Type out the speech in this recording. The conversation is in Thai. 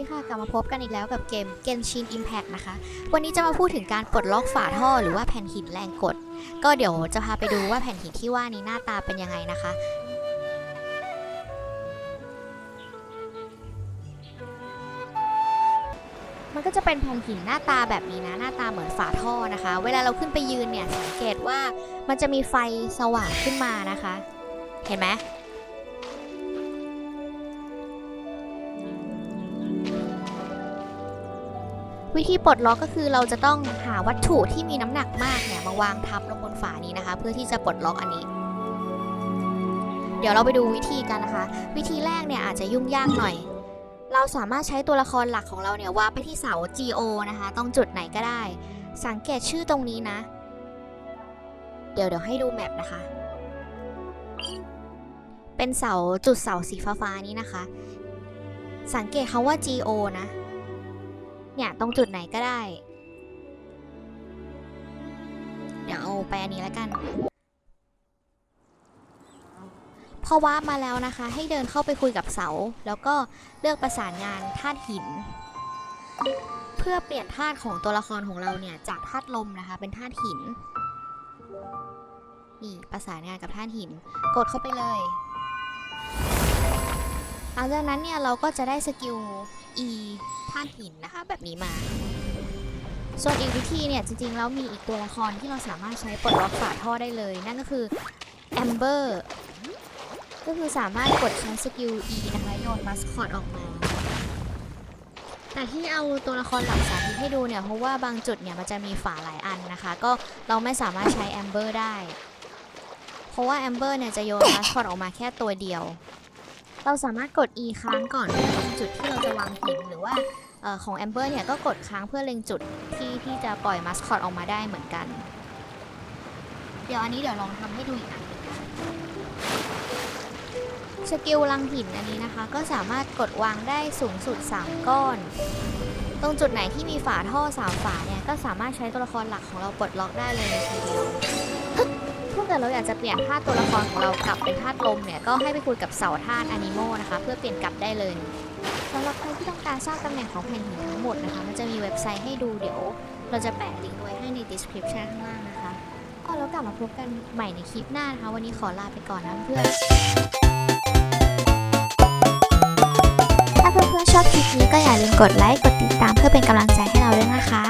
ีค่ะกลับมาพบกันอีกแล้วกับเกม Genshin Impact นะคะ วันนี้จะมาพูดถึงการปลดล็อกฝาท่อหรือว่าแผ่นหินแรงกด ก็เดี๋ยวจะพาไปดูว่าแผ่นหินที่ว่านี้หน้าตาเป็นยังไงนะคะ มันก็จะเป็นแผ่นหินหน้าตาแบบนี้นะหน้าตาเหมือนฝาท่อนะคะ เวลาเราขึ้นไปยืนเนี่ยสังเกตว่ามันจะมีไฟสว่างขึ้นมานะคะ เห็นไหม วิธีปลดล็อกก็คือเราจะต้องหาวัตถุที่มีน้ำหนักมากเนี่ยมาวางทับลงบนฝานี้นะคะ เพื่อที่จะปลดล็อกอันนี้ เดี๋ยวเราไปดูวิธีกันนะคะ วิธีแรกเนี่ยอาจจะยุ่งยากหน่อย เราสามารถใช้ตัวละครหลักของเราเนี่ยวางไปที่เสา GO นะคะตรงจุดไหนก็ได้ สังเกตชื่อตรงนี้นะ เดี๋ยวเดี๋ยวให้ดูแมปนะคะ เป็นเสาจุดเสาสีฟ้าๆนี้นะคะ สังเกตคำว่า GO นะ เนี่ยตรงจุดไหนก็ได้ เดี๋ยวเอาไปอันนี้แล้วกัน พอว่ามาแล้วนะคะ ให้เดินเข้าไปคุยกับเสา แล้วก็เลือกประสานงานธาตุหิน เพื่อเปลี่ยนธาตุของตัวละครของเราเนี่ยจากธาตุลมนะคะ เป็นธาตุหินนี่ประสานงานกับธาตุหิน กดเข้าไปเลย ลังจากนั้นเนี่ยเราก็จะได้สกิล E ธาตุหินนะคะแบบนี้มา ส่วนอีกวิธีเนี่ยจริงๆแล้วมีอีกตัวละครที่เราสามารถใช้ปลดล็อกฝาท่อได้เลย นั่นก็คือ Amber ก็คือสามารถกดใช้สกิล E นะคะโยนมัสคอตออกมา แต่ที่เอาตัวละครหลักสาธิตให้ดูเนี่ยเพราะว่าบางจุดเนี่ยมันจะมีฝาหลายอันนะคะ ก็เราไม่สามารถใช้ Amber ได้ เพราะว่า Amber เนี่ยจะโยนมัสคอตออกมาแค่ตัวเดียว เราสามารถกด E ค้างก่อนเพื่อตรงจุดที่เราจะวางหินหรือว่าเออของ Amber เนี่ยก็กดค้างเพื่อเล็งจุดที่ที่จะปล่อยมัสคอตออกมาได้เหมือนกัน เดี๋ยวอันนี้เดี๋ยวลองทำให้ดูอีกอันหนึ่งสกิลลังหินอันนี้นะคะ ก็สามารถกดวางได้สูงสุด 3 ก้อน ตรงจุดไหนที่มีฝาท่อ 3 ฝาเนี่ย ก็สามารถใช้ตัวละครหลักของเราปลดล็อกได้เลยในทีเดียว เราอยากจะเปลี่ยนธาตุตัวละครของเรากลับเป็นธาตุลมเนี่ยก็ให้ไปคุยกับเสาธาตุอนิโมนะคะ เพื่อเปลี่ยนกลับได้เลยสำหรับใครที่ต้องการทราบตำแหน่งของแผ่นหินทั้งหมดนะคะ มันจะมีเว็บไซต์ให้ดูเดี๋ยว เราจะแปะลิงก์ไว้ให้ใน description ข้างล่างนะคะก็แล้วกลับมาพบกันใหม่ในคลิปหน้านะคะ วันนี้ขอลาไปก่อนนะเพื่อนถ้าเพื่อนๆชอบคลิปนี้ก็อย่าลืมกดไลค์กดติดตามเพื่อเป็นกำลังใจให้เราด้วยนะคะ